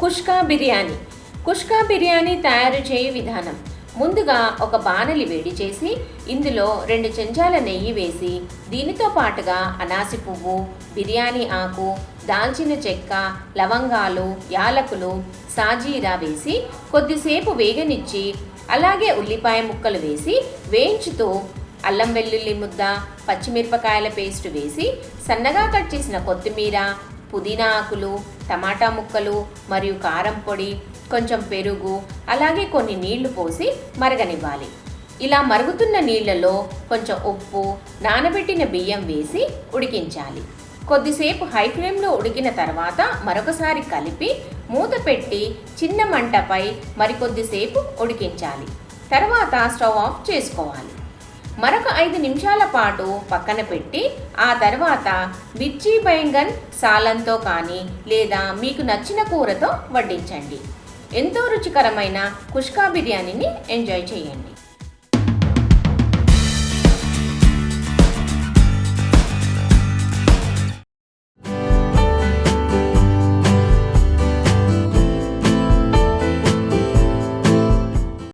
కుష్కా బిర్యానీ. కుష్కా బిర్యానీ తయారు చేయు విధానం. ముందుగా ఒక బాణలి వేడి చేసి ఇందులో రెండు చెంచాల నెయ్యి వేసి దీనితో పాటుగా అనాసి పువ్వు బిర్యానీ ఆకు దాల్చిన చెక్క లవంగాలు యాలకులు సాజీరా వేసి కొద్దిసేపు వేగనిచ్చి అలాగే ఉల్లిపాయ ముక్కలు వేసి వేయించుతూ అల్లం వెల్లుల్లి ముద్ద పచ్చిమిరపకాయల పేస్ట్ వేసి సన్నగా కట్ చేసిన కొత్తిమీర పుదీనా ఆకులు టమాటా ముక్కలు మరియు కారం పొడి కొంచెం పెరుగు అలాగే కొన్ని నీళ్ళు పోసి మరగనివ్వాలి. ఇలా మరుగుతున్న నీళ్ళలో కొంచెం ఉప్పు నానబెట్టిన బియ్యం వేసి ఉడికించాలి. కొద్దిసేపు హై ఫ్లేమ్లో ఉడికిన తర్వాత మరొకసారి కలిపి మూత పెట్టి చిన్న మంటపై మరికొద్దిసేపు ఉడికించాలి. తర్వాత స్టవ్ ఆఫ్ చేసుకోవాలి. మరొక ఐదు నిమిషాల పాటు పక్కన పెట్టి ఆ తర్వాత మిర్చి బైంగన్ సాలంతో కానీ లేదా మీకు నచ్చిన కూరతో వడ్డించండి. ఎంతో రుచికరమైన కుష్కా బిర్యానీని ఎంజాయ్ చేయండి.